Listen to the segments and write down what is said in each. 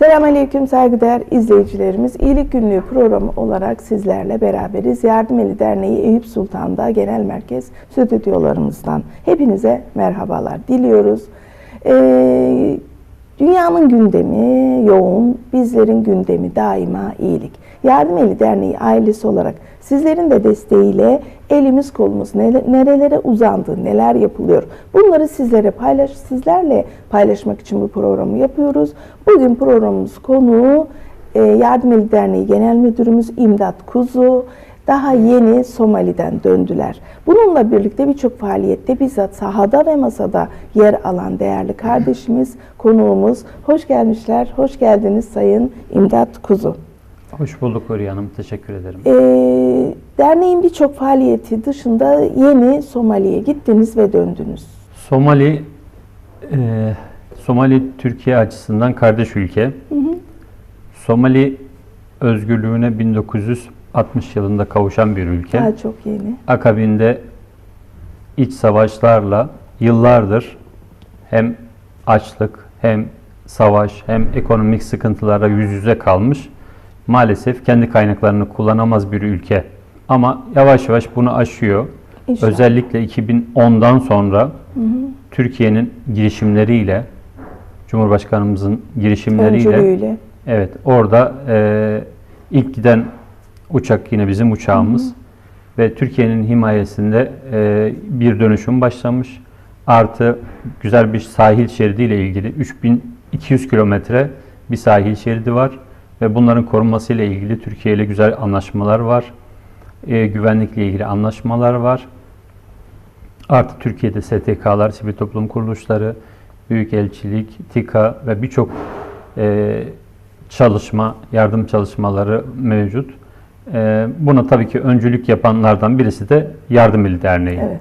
Selamünaleyküm saygıdeğer izleyicilerimiz. İyilik Günlüğü programı olarak sizlerle beraberiz. Yardım Eli Derneği Eyüp Sultan'da Genel Merkez stüdyolarımızdan hepinize merhabalar diliyoruz. Ee, dünyanın gündemi yoğun, bizlerin gündemi daima iyilik. Yardım Eli Derneği ailesi olarak sizlerin de desteğiyle elimiz kolumuz nere- nerelere uzandı, neler yapılıyor. Bunları sizlere paylaş, sizlerle paylaşmak için bu programı yapıyoruz. Bugün programımız konuğu e, Yardım Eli Derneği Genel Müdürümüz İmdat Kuzu. Daha yeni Somali'den döndüler. Bununla birlikte birçok faaliyette bizzat sahada ve masada yer alan değerli kardeşimiz, konuğumuz. Hoş gelmişler, hoş geldiniz Sayın İmdat Kuzu. Hoş bulduk Huriye Hanım. Teşekkür ederim. Ee, derneğin birçok faaliyeti dışında yeni Somali'ye gittiniz ve döndünüz. Somali, e, Somali Türkiye açısından kardeş ülke. Somali özgürlüğüne 1960 yılında kavuşan bir ülke. Daha çok yeni. Akabinde iç savaşlarla yıllardır hem açlık hem savaş hem ekonomik sıkıntılara yüz yüze kalmış. Maalesef kendi kaynaklarını kullanamaz bir ülke. Ama yavaş yavaş bunu aşıyor. İnşallah. Özellikle 2010'dan sonra Türkiye'nin girişimleriyle, Cumhurbaşkanımızın girişimleriyle, evet orada e, ilk giden uçak yine bizim uçağımız ve Türkiye'nin himayesinde e, bir dönüşüm başlamış. Artı güzel bir sahil şeridiyle ilgili 3200 kilometre bir sahil şeridi var ve bunların korunmasıyla ilgili Türkiye ile güzel anlaşmalar var. E, güvenlikle ilgili anlaşmalar var. Artı Türkiye'de STK'lar, sivil toplum kuruluşları, Büyükelçilik, TİKA ve birçok e, çalışma, yardım çalışmaları mevcut. E, buna tabii ki öncülük yapanlardan birisi de Yardım Eli Derneği. Evet.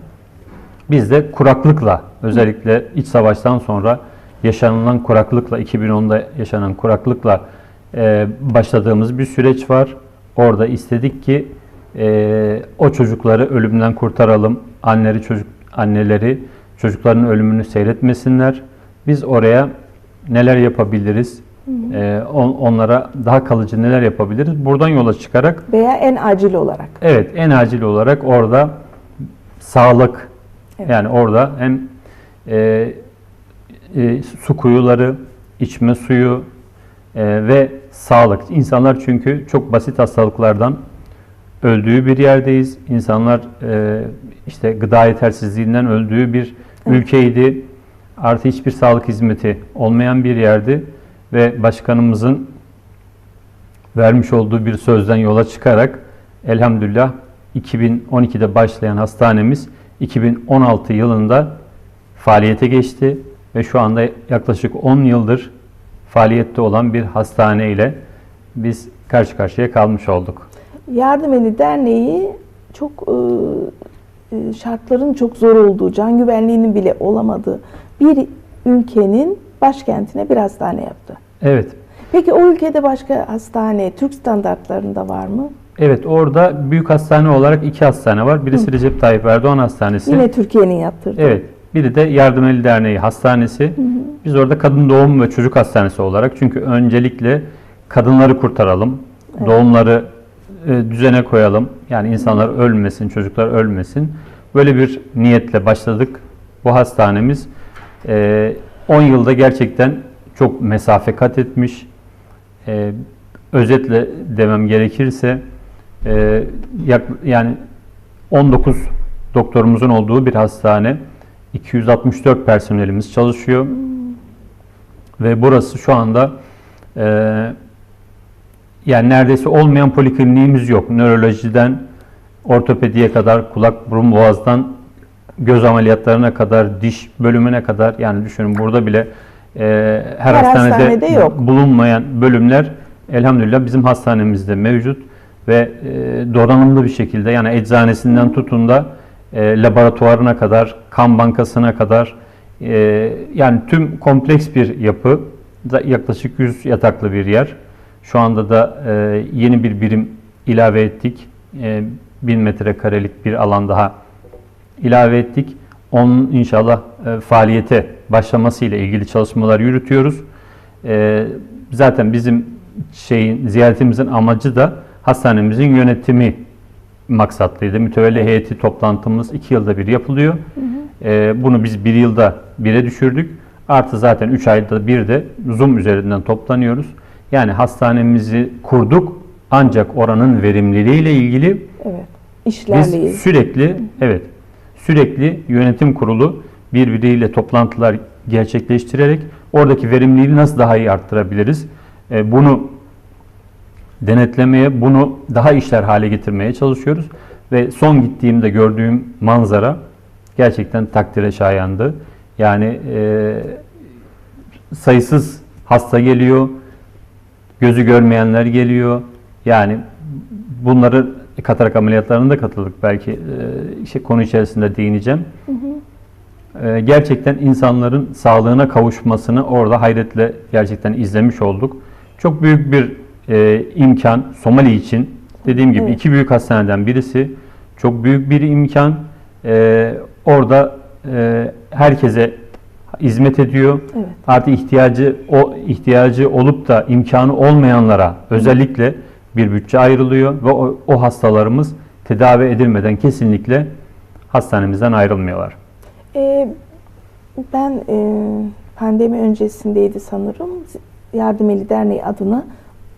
Biz de kuraklıkla, özellikle iç savaştan sonra yaşanılan kuraklıkla, 2010'da yaşanan kuraklıkla e, başladığımız bir süreç var. Orada istedik ki e, o çocukları ölümden kurtaralım. Anneleri, çocuk, anneleri çocukların ölümünü seyretmesinler. Biz oraya neler yapabiliriz? E, on- onlara daha kalıcı neler yapabiliriz? Buradan yola çıkarak Veya en acil olarak. Evet, en acil olarak orada sağlık, Evet. yani orada hem e, e, su kuyuları, içme suyu e, ve sağlık. İnsanlar çünkü çok basit hastalıklardan öldüğü bir yerdeyiz. İnsanlar e, işte gıda yetersizliğinden öldüğü bir ülkeydi. Artı hiçbir sağlık hizmeti olmayan bir yerdi ve başkanımızın vermiş olduğu bir sözden yola çıkarak elhamdülillah 2012'de başlayan hastanemiz 2016 yılında faaliyete geçti ve şu anda yaklaşık 10 yıldır faaliyette olan bir hastane ile biz karşı karşıya kalmış olduk. Yardım Eli Derneği çok e, e, şartların çok zor olduğu, can güvenliğinin bile olamadığı bir ülkenin başkentine bir hastane yaptı. Evet, Peki o ülkede başka hastane Türk standartlarında var mı? evet orada büyük hastane olarak iki hastane var. Birisi Recep Tayyip Erdoğan Hastanesi. Yine Türkiye'nin yaptırdığı. Evet. Biri de Yardım Eli Derneği Hastanesi. Biz orada kadın doğum ve çocuk hastanesi olarak çünkü öncelikle kadınları kurtaralım. Doğumları e, düzene koyalım. Yani insanlar ölmesin, çocuklar ölmesin. Böyle bir niyetle başladık. Bu hastanemiz e, 10 yılda gerçekten çok mesafe kat etmiş. E, özetle demem gerekirse e, yak, yani 19 doktorumuzun olduğu bir hastane. 264 personelimiz çalışıyor. Ve burası şu anda e, yani neredeyse olmayan polikliniğimiz yok. Nörolojiden ortopediye kadar, kulak, burun, boğazdan göz ameliyatlarına kadar, diş bölümüne kadar yani düşünün burada bile e, her, Her hastanede, hastanede yok. bulunmayan bölümler elhamdülillah bizim hastanemizde mevcut ve e, donanımlı bir şekilde yani eczanesinden tutun da e, laboratuvarına kadar, kan bankasına kadar e, yani tüm kompleks bir yapı yaklaşık 100 yataklı bir yer. Şu anda da e, yeni bir birim ilave ettik. E, 1000 metrekarelik bir alan daha ilave ettik. Onun inşallah e, faaliyete başlaması ile ilgili çalışmalar yürütüyoruz. E, zaten bizim şeyin ziyaretimizin amacı da hastanemizin yönetimi maksatlıydı. Mütevelli heyeti toplantımız iki yılda bir yapılıyor. Ee, bunu biz bir yılda bire düşürdük. Artı zaten üç ayda bir de Zoom üzerinden toplanıyoruz. Yani hastanemizi kurduk ancak oranın verimliliğiyle ilgili Evet. İşlerle biz sürekli evet sürekli yönetim kurulu birbiriyle toplantılar gerçekleştirerek oradaki verimliliği nasıl daha iyi arttırabiliriz? E, bunu denetlemeye, bunu daha işler hale getirmeye çalışıyoruz ve son gittiğimde gördüğüm manzara gerçekten takdire şayandı. Yani e, sayısız hasta geliyor, gözü görmeyenler geliyor. Yani bunları katarak ameliyatlarına da katıldık belki e, işte konu içerisinde değineceğim. E, gerçekten insanların sağlığına kavuşmasını orada hayretle gerçekten izlemiş olduk. Çok büyük bir e, imkan Somali için. Dediğim gibi Evet. iki büyük hastaneden birisi. Çok büyük bir imkan. E, orada e, herkese hizmet ediyor. Evet. Artı ihtiyacı o ihtiyacı olup da imkanı olmayanlara özellikle bir bütçe ayrılıyor ve o, o hastalarımız tedavi edilmeden kesinlikle hastanemizden ayrılmıyorlar. Ee, ben e, pandemi öncesindeydi sanırım. Yardım Eli Derneği adına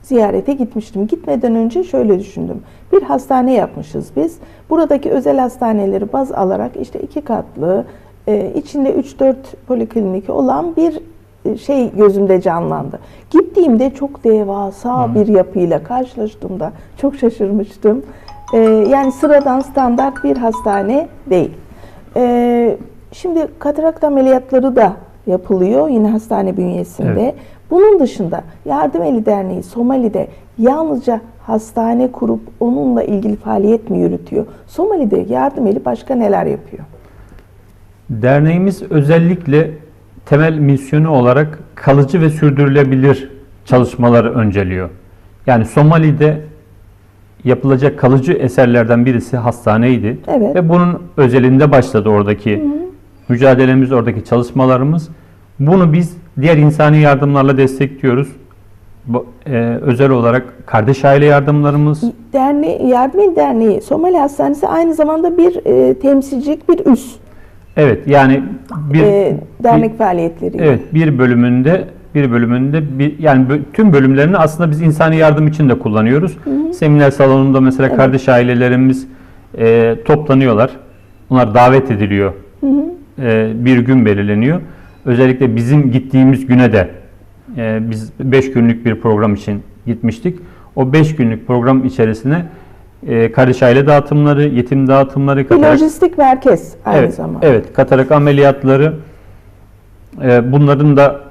ziyarete gitmiştim. Gitmeden önce şöyle düşündüm. Bir hastane yapmışız biz. Buradaki özel hastaneleri baz alarak işte iki katlı, e, içinde 3-4 poliklinik olan bir şey gözümde canlandı. Gittiğimde çok devasa bir yapıyla karşılaştığımda çok şaşırmıştım. E, yani sıradan standart bir hastane değil. E, şimdi katarakt ameliyatları da yapılıyor yine hastane bünyesinde. Evet. Bunun dışında Yardım Eli Derneği Somali'de yalnızca hastane kurup onunla ilgili faaliyet mi yürütüyor? Somali'de Yardım Eli başka neler yapıyor? Derneğimiz özellikle temel misyonu olarak kalıcı ve sürdürülebilir çalışmaları önceliyor. Yani Somali'de yapılacak kalıcı eserlerden birisi hastaneydi. Evet. Ve bunun özelinde başladı oradaki mücadelemiz, oradaki çalışmalarımız. Bunu biz diğer insani yardımlarla destekliyoruz. Bu, e, özel olarak kardeş aile yardımlarımız, Derneği, Yardım Eli Derneği Somali Hastanesi aynı zamanda bir e, temsilcilik, bir üs evet yani bir e, dernek bir- faaliyetleri. Evet, bir bölümünde bir bölümünde bir yani tüm bölümlerini aslında biz insani yardım için de kullanıyoruz. Seminer salonunda mesela Evet. kardeş ailelerimiz e, toplanıyorlar. Onlar davet ediliyor. E, bir gün belirleniyor. Özellikle bizim gittiğimiz güne de e, biz 5 günlük bir program için gitmiştik. O 5 günlük program içerisine e, kardeş aile dağıtımları, yetim dağıtımları, katarak- lojistik merkez aynı evet, zamanda. Evet, katarak ameliyatları e, bunların da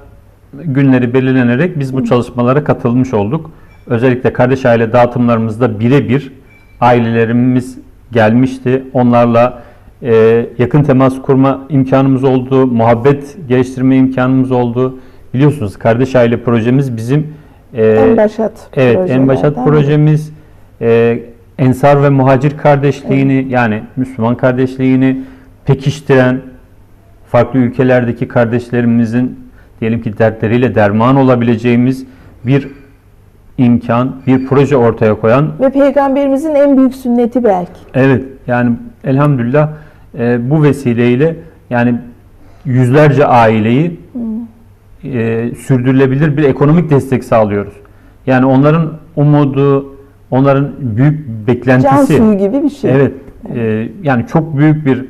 günleri belirlenerek biz bu çalışmalara katılmış olduk. Özellikle kardeş aile dağıtımlarımızda birebir ailelerimiz gelmişti. Onlarla e, yakın temas kurma imkanımız oldu, muhabbet geliştirme imkanımız oldu. Biliyorsunuz kardeş aile projemiz bizim e, En başat Evet, en başat projemiz e, Ensar ve Muhacir kardeşliğini yani Müslüman kardeşliğini pekiştiren farklı ülkelerdeki kardeşlerimizin diyelim ki dertleriyle derman olabileceğimiz bir imkan, bir proje ortaya koyan Ve Peygamberimizin en büyük sünneti belki. Evet yani elhamdülillah e, bu vesileyle yani yüzlerce aileyi e, sürdürülebilir bir ekonomik destek sağlıyoruz. Yani onların umudu, onların büyük Can beklentisi. suyu gibi bir şey. Evet. e, yani çok büyük bir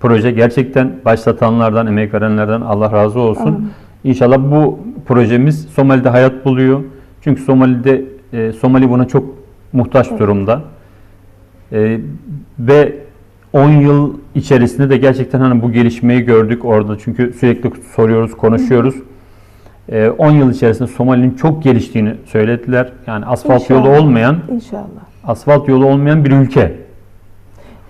proje. Gerçekten başlatanlardan, emek verenlerden Allah razı olsun. Amin. İnşallah bu projemiz Somali'de hayat buluyor. Çünkü Somali'de e, Somali buna çok muhtaç durumda. E, ve 10 yıl içerisinde de gerçekten hani bu gelişmeyi gördük orada. Çünkü sürekli soruyoruz, konuşuyoruz. E, 10 yıl içerisinde Somali'nin çok geliştiğini söylediler. Yani asfalt yolu İnşallah. olmayan, İnşallah. asfalt yolu olmayan bir ülke.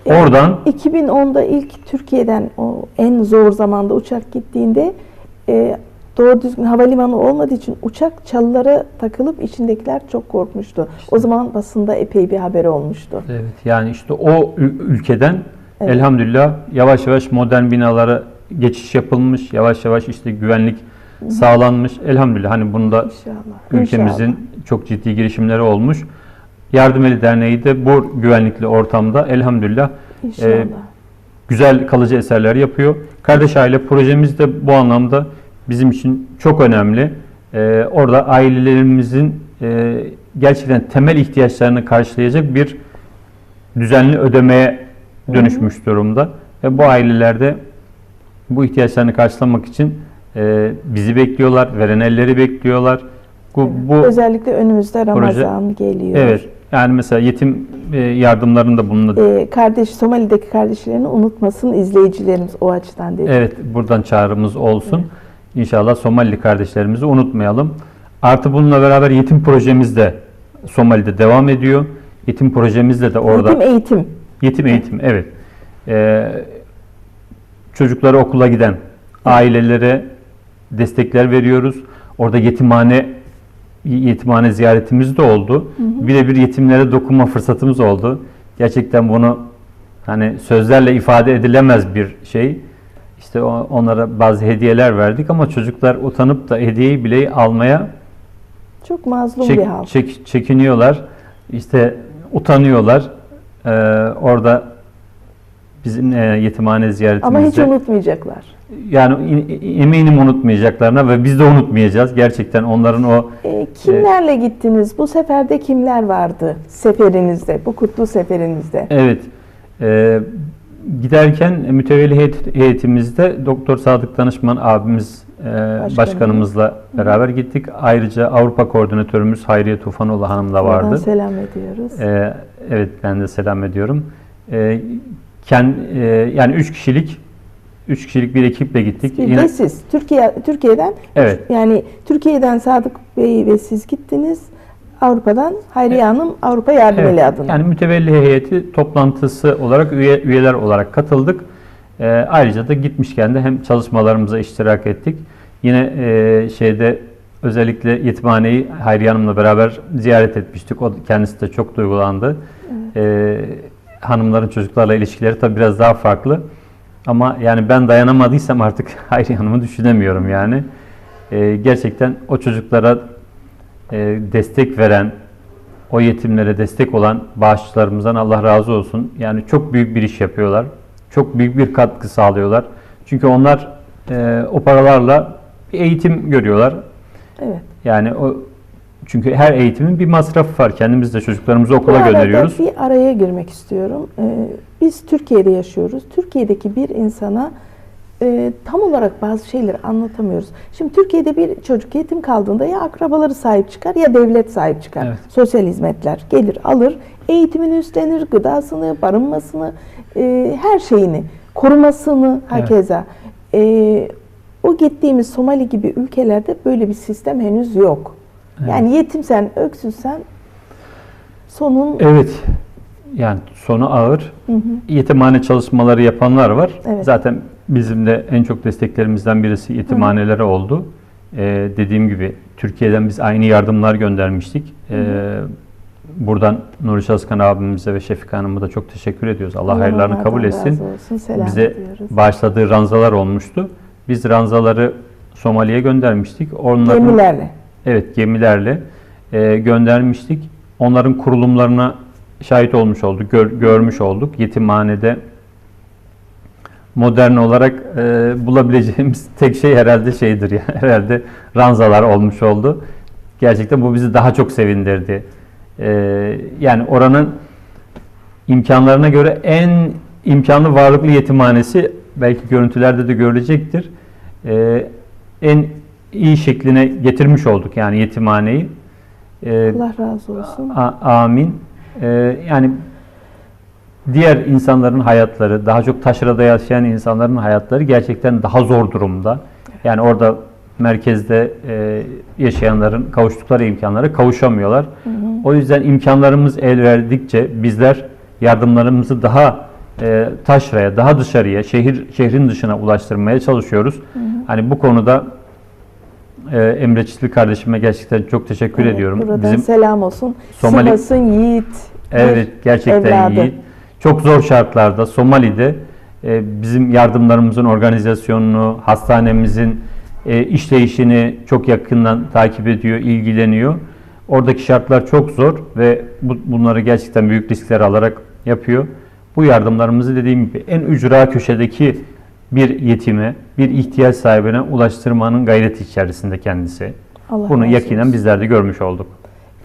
Oradan 2010'da ilk Türkiye'den o en zor zamanda uçak gittiğinde e, doğru düzgün havalimanı olmadığı için uçak çalılara takılıp içindekiler çok korkmuştu. O zaman basında epey bir haber olmuştu. Evet yani işte o ül- ülkeden Evet. elhamdülillah yavaş yavaş modern binalara geçiş yapılmış. Yavaş yavaş işte güvenlik sağlanmış. Elhamdülillah hani bunda İnşallah. ülkemizin İnşallah. çok ciddi girişimleri olmuş. Yardım Eli Derneği de bu güvenlikli ortamda elhamdülillah İnşallah. e, güzel kalıcı eserler yapıyor. Kardeş Aile projemiz de bu anlamda bizim için çok önemli. Ee, orada ailelerimizin e, gerçekten temel ihtiyaçlarını karşılayacak bir düzenli ödemeye dönüşmüş durumda. Ve bu ailelerde bu ihtiyaçlarını karşılamak için e, bizi bekliyorlar, veren elleri bekliyorlar. Bu, bu Özellikle önümüzde Ramazan geliyor. evet yani mesela yetim e, yardımlarında bununla Ee, kardeş Somali'deki kardeşlerini unutmasın izleyicilerimiz o açıdan dedi. Evet, buradan çağrımız olsun. İnşallah Somalili kardeşlerimizi unutmayalım. Artı bununla beraber yetim projemiz de Somali'de devam ediyor. Yetim projemizde de orada Eğitim eğitim. yetim eğitim, evet. Ee, çocukları okula giden ailelere destekler veriyoruz. Orada yetimhane yetimhane ziyaretimiz de oldu. Birebir yetimlere dokunma fırsatımız oldu. Gerçekten bunu hani sözlerle ifade edilemez bir şey. İşte onlara bazı hediyeler verdik ama çocuklar utanıp da hediyeyi bile almaya Çok mazlum çek- bir halk. çek- çekiniyorlar. İşte utanıyorlar. Ee, orada bizim e, yetimhane Ama hiç ziyaretimizde unutmayacaklar. yani in- eminim unutmayacaklarına ve biz de unutmayacağız. Gerçekten onların o Ee, kimlerle gittiniz? Bu seferde kimler vardı seferinizde, bu kutlu seferinizde? evet e, giderken mütevelli heyet- heyetimizde Doktor Sadık Danışman abimiz e, başkanımızla beraber gittik. Ayrıca Avrupa koordinatörümüz Hayriye Tufanoğlu Hanım da vardı. selam ediyoruz. Ee, evet ben de selam ediyorum. Ee, ken, e, yani üç kişilik üç kişilik bir ekiple gittik. Yine siz Türkiye Türkiye'den Evet. yani Türkiye'den Sadık Bey ve siz gittiniz. Avrupa'dan Hayriye Hanım Avrupa Yardım evet, Eli adına. yani mütevelli heyeti toplantısı olarak üye, üyeler olarak katıldık. Ee, ayrıca da gitmişken de hem çalışmalarımıza iştirak ettik. Yine e, şeyde özellikle yetimhaneyi Hayriye Hanım'la beraber ziyaret etmiştik. O kendisi de çok duygulandı. Ee, hanımların çocuklarla ilişkileri tabii biraz daha farklı. Ama yani ben dayanamadıysam artık Hayriye Hanım'ı düşünemiyorum yani. Ee, gerçekten o çocuklara e, destek veren, o yetimlere destek olan bağışçılarımızdan Allah razı olsun. Yani çok büyük bir iş yapıyorlar. Çok büyük bir katkı sağlıyorlar. Çünkü onlar e, o paralarla bir eğitim görüyorlar. Evet. Yani o çünkü her eğitimin bir masrafı var. Kendimiz de çocuklarımızı okula Bu gönderiyoruz. bir araya girmek istiyorum. Ee, biz Türkiye'de yaşıyoruz. Türkiye'deki bir insana e, tam olarak bazı şeyleri anlatamıyoruz. Şimdi Türkiye'de bir çocuk yetim kaldığında ya akrabaları sahip çıkar ya devlet sahip çıkar. Evet. Sosyal hizmetler gelir alır, eğitimini üstlenir, gıdasını, barınmasını, e, her şeyini, korumasını hakeza. E, o gittiğimiz Somali gibi ülkelerde böyle bir sistem henüz yok. Yani yetimsen, öksüzsen sonun Evet. Yani sonu ağır. Yetimhane çalışmaları yapanlar var. Evet. Zaten bizim de en çok desteklerimizden birisi yetimhanelere oldu. Ee, dediğim gibi Türkiye'den biz aynı yardımlar göndermiştik. Ee, buradan Nuri Çalışkan abimize ve Şefika Hanım'a da çok teşekkür ediyoruz. Allah hayırlarını onlardan kabul etsin. olsun. Bize ediyoruz. bağışladığı ranzalar olmuştu. Biz ranzaları Somali'ye göndermiştik. Onların, Gemilerle. Evet gemilerle e, göndermiştik. Onların kurulumlarına şahit olmuş olduk, gör- görmüş olduk. Yetimhanede modern olarak e, bulabileceğimiz tek şey herhalde şeydir ya. Herhalde ranzalar olmuş oldu. Gerçekten bu bizi daha çok sevindirdi. E, yani oranın imkanlarına göre en imkanlı varlıklı yetimhanesi belki görüntülerde de görülecektir. E, en iyi şekline getirmiş olduk yani yetimhaneyi. E, Allah razı olsun. A- amin. Ee, yani diğer insanların hayatları, daha çok taşrada yaşayan insanların hayatları gerçekten daha zor durumda. Yani orada merkezde e, yaşayanların kavuştukları imkanlara kavuşamıyorlar. O yüzden imkanlarımız el verdikçe bizler yardımlarımızı daha e, taşraya, daha dışarıya, şehir şehrin dışına ulaştırmaya çalışıyoruz. Hani bu konuda e, Emre Çiftli kardeşime gerçekten çok teşekkür Evet, ediyorum. Buradan Bizim selam olsun. Somali- Sivas'ın yiğit. Evet gerçekten evladı. iyi. Çok zor şartlarda Somali'de e, bizim yardımlarımızın organizasyonunu, hastanemizin e, işleyişini çok yakından takip ediyor, ilgileniyor. Oradaki şartlar çok zor ve bu, bunları gerçekten büyük riskler alarak yapıyor. Bu yardımlarımızı dediğim gibi en ücra köşedeki bir yetime, bir ihtiyaç sahibine ulaştırmanın gayreti içerisinde kendisi. Allah Bunu yakinen olsun. bizler de görmüş olduk.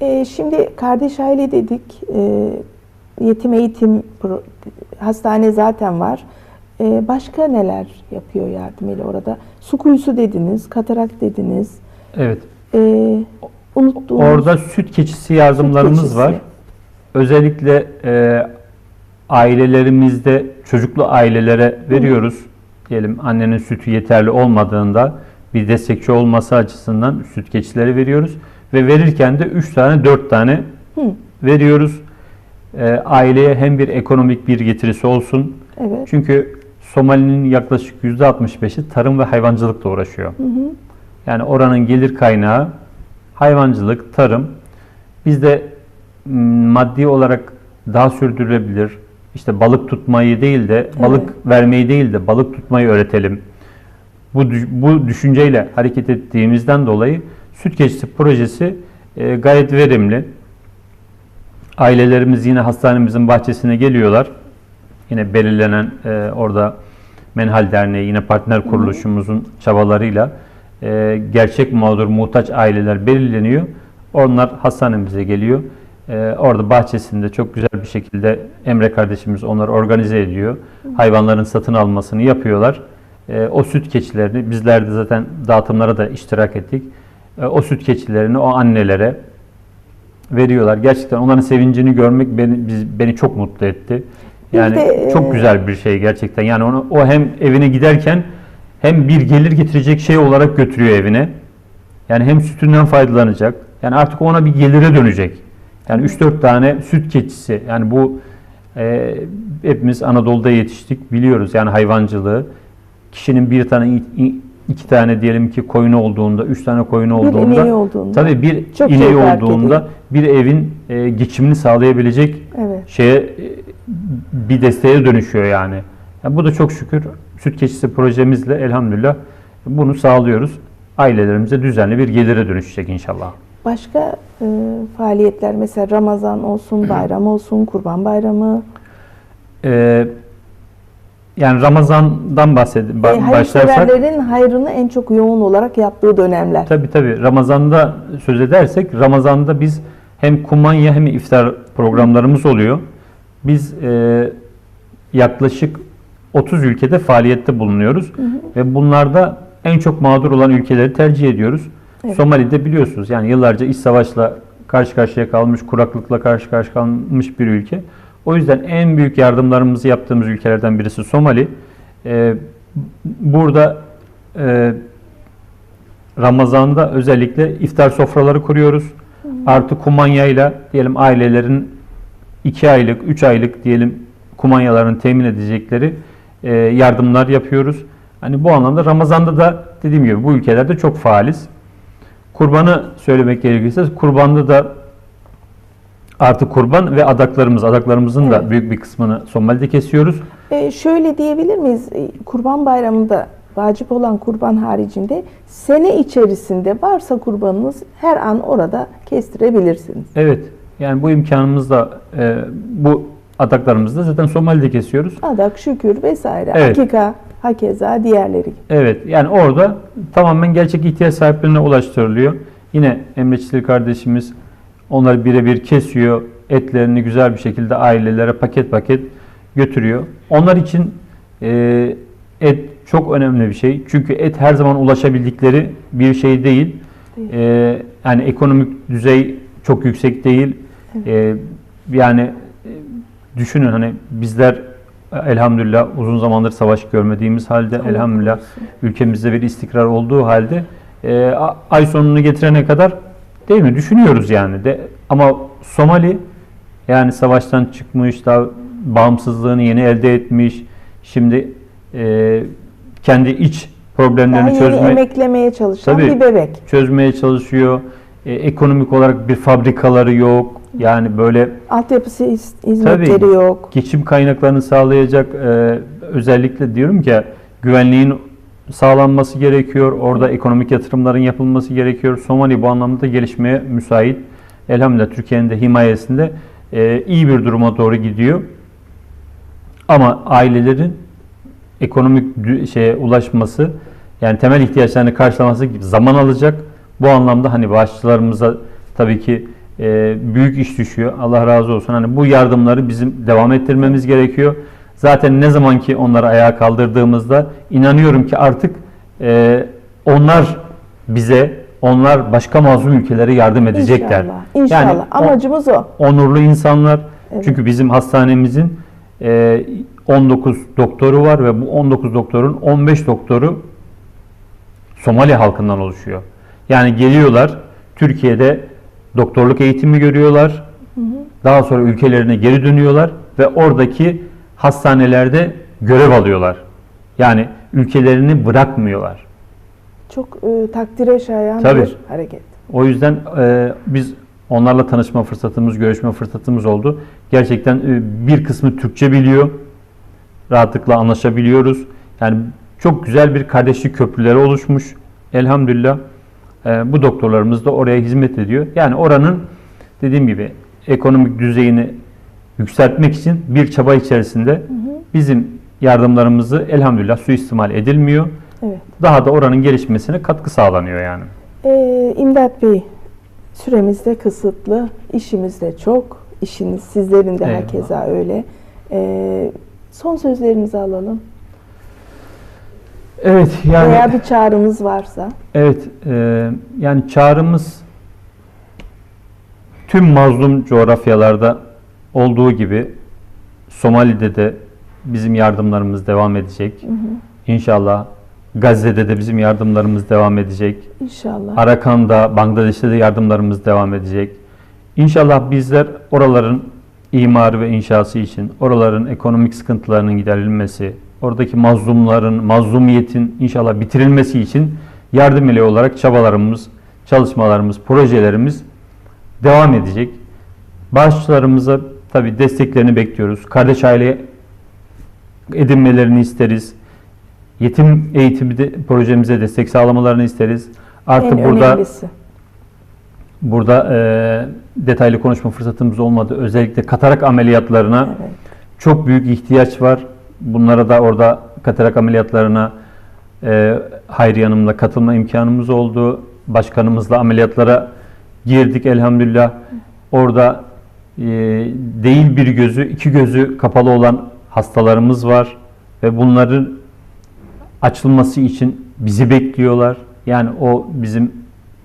Ee, şimdi kardeş aile dedik. Ee, yetim eğitim hastane zaten var. Ee, başka neler yapıyor yardımıyla orada? Su kuyusu dediniz, katarak dediniz. Evet. Ee, unuttuğumuz Orada süt keçisi yardımlarımız süt keçisi. var. Özellikle e, ailelerimizde çocuklu ailelere veriyoruz. Diyelim annenin sütü yeterli olmadığında bir destekçi olması açısından süt keçileri veriyoruz. Ve verirken de 3 tane 4 tane Hı. veriyoruz. E, aileye hem bir ekonomik bir getirisi olsun. Evet. Çünkü Somali'nin yaklaşık %65'i tarım ve hayvancılıkla uğraşıyor. Hı hı. Yani oranın gelir kaynağı hayvancılık, tarım. Biz de maddi olarak daha sürdürülebilir, işte balık tutmayı değil de balık vermeyi değil de balık tutmayı öğretelim. Bu bu düşünceyle hareket ettiğimizden dolayı süt keçisi projesi e, gayet verimli. Ailelerimiz yine hastanemizin bahçesine geliyorlar. Yine belirlenen e, orada Menhal Derneği yine partner kuruluşumuzun çabalarıyla e, gerçek mağdur muhtaç aileler belirleniyor. Onlar hastanemize geliyor. E, orada bahçesinde çok güzel bir şekilde Emre kardeşimiz onları organize ediyor. Hayvanların satın almasını yapıyorlar. E, o süt keçilerini bizler de zaten dağıtımlara da iştirak ettik. E, o süt keçilerini o annelere veriyorlar. Gerçekten onların sevincini görmek beni biz, beni çok mutlu etti. Yani de, e, çok güzel bir şey gerçekten. Yani onu o hem evine giderken hem bir gelir getirecek şey olarak götürüyor evine. Yani hem sütünden faydalanacak. Yani artık ona bir gelire dönecek. Yani 3-4 tane süt keçisi. Yani bu e, hepimiz Anadolu'da yetiştik biliyoruz yani hayvancılığı. Kişinin bir tane iki tane diyelim ki koyunu olduğunda, üç tane koyunu Bir olduğunda, ineği olduğunda. tabii bir Çok şey ineği fark olduğunda bir evin e, geçimini sağlayabilecek Evet. şeye e, bir desteğe dönüşüyor yani. yani. Bu da çok şükür süt keçisi projemizle elhamdülillah bunu sağlıyoruz. Ailelerimize düzenli bir gelire dönüşecek inşallah. Başka e, faaliyetler mesela Ramazan olsun, bayram olsun, Kurban Bayramı. Ee, yani Ramazan'dan bahsed E, ba- başlarsak hayırseverlerin hayrını en çok yoğun olarak yaptığı dönemler. tabii tabii Ramazan'da söz edersek Ramazan'da biz hem kumanya hem iftar programlarımız oluyor. Biz e, yaklaşık 30 ülkede faaliyette bulunuyoruz ve bunlarda en çok mağdur olan ülkeleri tercih ediyoruz. Evet. Somali'de biliyorsunuz yani yıllarca iç savaşla karşı karşıya kalmış, kuraklıkla karşı karşıya kalmış bir ülke. O yüzden en büyük yardımlarımızı yaptığımız ülkelerden birisi Somali. Ee, burada e, Ramazan'da özellikle iftar sofraları kuruyoruz. Artı kumanyayla diyelim ailelerin 2 aylık, 3 aylık diyelim kumanyalarını temin edecekleri e, yardımlar yapıyoruz. Hani bu anlamda Ramazan'da da dediğim gibi bu ülkelerde çok faaliz. Kurbanı söylemek gerekirse kurbanda da artı kurban ve adaklarımız, adaklarımızın da Evet. büyük bir kısmını Somali'de kesiyoruz. E, şöyle diyebilir miyiz? E, Kurban Bayramı'nda vacip olan kurban haricinde sene içerisinde varsa kurbanınız her an orada kestirebilirsiniz. Evet. Yani bu imkanımız da e, bu adaklarımızı da zaten Somali'de kesiyoruz. Adak, şükür vesaire, Evet. hakika, hakeza diğerleri gibi. Evet. Yani orada tamamen gerçek ihtiyaç sahiplerine ulaştırılıyor. Yine Emre Çisil kardeşimiz onları birebir kesiyor. Etlerini güzel bir şekilde ailelere paket paket götürüyor. Onlar için e, et çok önemli bir şey. Çünkü et her zaman ulaşabildikleri bir şey değil. Değil. E, yani ekonomik düzey çok yüksek değil. E, yani e, düşünün hani bizler elhamdülillah uzun zamandır savaş görmediğimiz halde Allah elhamdülillah korusun. ülkemizde bir istikrar olduğu halde e, ay sonunu getirene kadar değil mi düşünüyoruz yani de ama Somali yani savaştan çıkmış daha bağımsızlığını yeni elde etmiş şimdi e, kendi iç problemlerini yeni çözme, emeklemeye çalışan Tabii. bir bebek. çözmeye çalışıyor. E, ekonomik olarak bir fabrikaları yok. Yani böyle Altyapısı hiz- hizmetleri Tabii. yok. geçim kaynaklarını sağlayacak e, özellikle diyorum ki güvenliğin sağlanması gerekiyor. Orada ekonomik yatırımların yapılması gerekiyor. Somali bu anlamda gelişmeye müsait. Elhamdülillah Türkiye'nin de himayesinde e, iyi bir duruma doğru gidiyor. Ama ailelerin ekonomik şeye ulaşması yani temel ihtiyaçlarını karşılaması gibi zaman alacak. Bu anlamda hani bağışçılarımıza tabii ki e, büyük iş düşüyor. Allah razı olsun. Hani bu yardımları bizim devam ettirmemiz gerekiyor. Zaten ne zaman ki onları ayağa kaldırdığımızda inanıyorum ki artık e, onlar bize, onlar başka mazlum ülkelere yardım edecekler. İnşallah. İnşallah. Yani Amacımız o. onurlu insanlar. Evet. Çünkü bizim hastanemizin e, 19 doktoru var ve bu 19 doktorun 15 doktoru Somali halkından oluşuyor. Yani geliyorlar Türkiye'de doktorluk eğitimi görüyorlar. Daha sonra ülkelerine geri dönüyorlar ve oradaki hastanelerde görev alıyorlar. Yani ülkelerini bırakmıyorlar. Çok e, takdire şayan Tabii. bir hareket. O yüzden e, biz onlarla tanışma fırsatımız, görüşme fırsatımız oldu. Gerçekten e, bir kısmı Türkçe biliyor. Rahatlıkla anlaşabiliyoruz. Yani çok güzel bir kardeşlik köprüleri oluşmuş. Elhamdülillah. E, bu doktorlarımız da oraya hizmet ediyor. Yani oranın dediğim gibi ekonomik düzeyini yükseltmek için bir çaba içerisinde bizim yardımlarımızı elhamdülillah suistimal edilmiyor. Evet. Daha da oranın gelişmesine katkı sağlanıyor yani. Ee, İmdat Bey, süremiz de kısıtlı, işimiz de çok. İşiniz sizlerin de Eyvallah. herkese öyle. Ee, son sözlerinizi alalım. Evet yani Veya bir çağrınız varsa. evet e, yani çağrımız tüm mazlum coğrafyalarda olduğu gibi Somali'de de bizim yardımlarımız devam edecek. İnşallah Gazze'de de bizim yardımlarımız devam edecek. İnşallah. Arakan'da, Bangladeş'te de yardımlarımız devam edecek. İnşallah bizler oraların imarı ve inşası için, oraların ekonomik sıkıntılarının giderilmesi, oradaki mazlumların, mazlumiyetin inşallah bitirilmesi için yardım ile olarak çabalarımız, çalışmalarımız, projelerimiz devam edecek. Bağışçılarımıza tabi desteklerini bekliyoruz. Kardeş aile edinmelerini isteriz. Yetim eğitimi de, projemize destek sağlamalarını isteriz. Artı en burada önemlisi. burada e, detaylı konuşma fırsatımız olmadı. Özellikle katarak ameliyatlarına Evet. çok büyük ihtiyaç var. Bunlara da orada katarak ameliyatlarına e, Hayriye Hanım'la katılma imkanımız oldu. Başkanımızla ameliyatlara girdik elhamdülillah. Orada e, değil bir gözü, iki gözü kapalı olan hastalarımız var. Ve bunların açılması için bizi bekliyorlar. Yani o bizim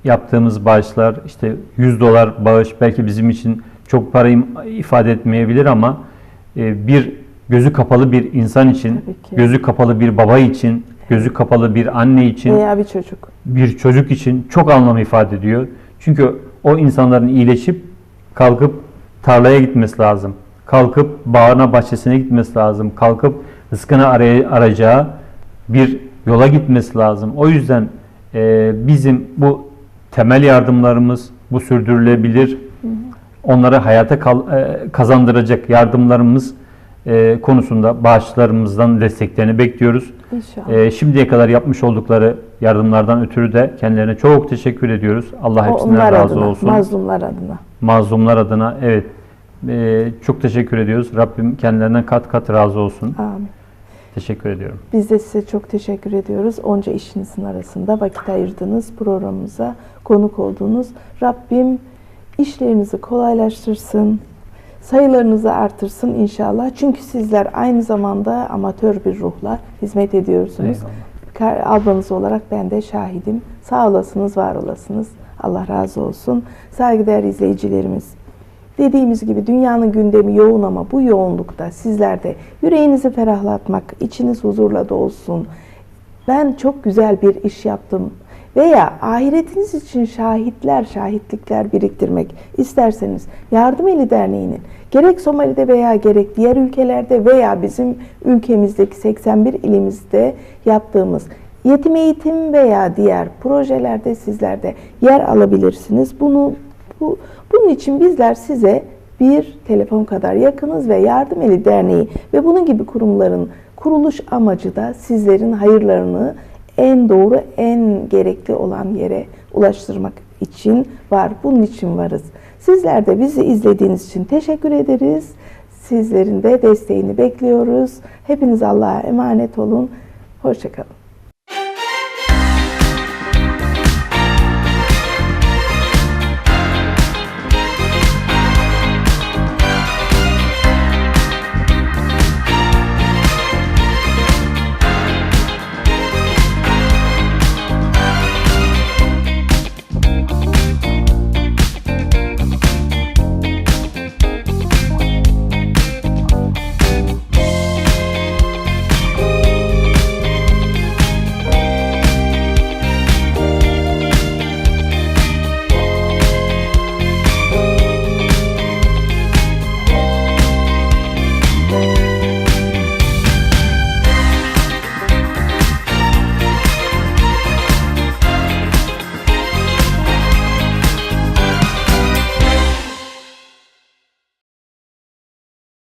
yaptığımız bağışlar işte 100 dolar bağış belki bizim için çok para ifade etmeyebilir ama e, bir gözü kapalı bir insan için, gözü kapalı bir baba için, gözü kapalı bir anne için, Veya bir çocuk. bir çocuk için çok anlam ifade ediyor. Çünkü o insanların iyileşip kalkıp tarlaya gitmesi lazım. Kalkıp bağına bahçesine gitmesi lazım. Kalkıp rızkını aray- arayacağı bir yola gitmesi lazım. O yüzden e, bizim bu temel yardımlarımız, bu sürdürülebilir, onları hayata kal- e, kazandıracak yardımlarımız e, konusunda bağışlarımızdan desteklerini bekliyoruz. İnşallah. Ee, şimdiye kadar yapmış oldukları yardımlardan ötürü de kendilerine çok teşekkür ediyoruz. Allah O hepsinden razı adına, olsun. mazlumlar adına. Mazlumlar adına evet Ee, çok teşekkür ediyoruz. Rabbim kendilerinden kat kat razı olsun. Amin. Teşekkür ediyorum. Biz de size çok teşekkür ediyoruz. Onca işinizin arasında vakit ayırdınız, programımıza konuk oldunuz. Rabbim işlerinizi kolaylaştırsın, sayılarınızı artırsın inşallah. Çünkü sizler aynı zamanda amatör bir ruhla hizmet ediyorsunuz. Kar- Ablanız olarak ben de şahidim. Sağ olasınız, var olasınız. Allah razı olsun. Saygıdeğer izleyicilerimiz. Dediğimiz gibi dünyanın gündemi yoğun ama bu yoğunlukta sizler de yüreğinizi ferahlatmak, içiniz huzurla dolsun. Ben çok güzel bir iş yaptım veya ahiretiniz için şahitler, şahitlikler biriktirmek isterseniz Yardım Eli Derneği'nin gerek Somali'de veya gerek diğer ülkelerde veya bizim ülkemizdeki 81 ilimizde yaptığımız yetim eğitim veya diğer projelerde sizler de yer alabilirsiniz. Bunu bu, bunun için bizler size bir telefon kadar yakınız ve Yardım Eli Derneği ve bunun gibi kurumların kuruluş amacı da sizlerin hayırlarını en doğru, en gerekli olan yere ulaştırmak için var. Bunun için varız. Sizler de bizi izlediğiniz için teşekkür ederiz. Sizlerin de desteğini bekliyoruz. Hepiniz Allah'a emanet olun. Hoşçakalın.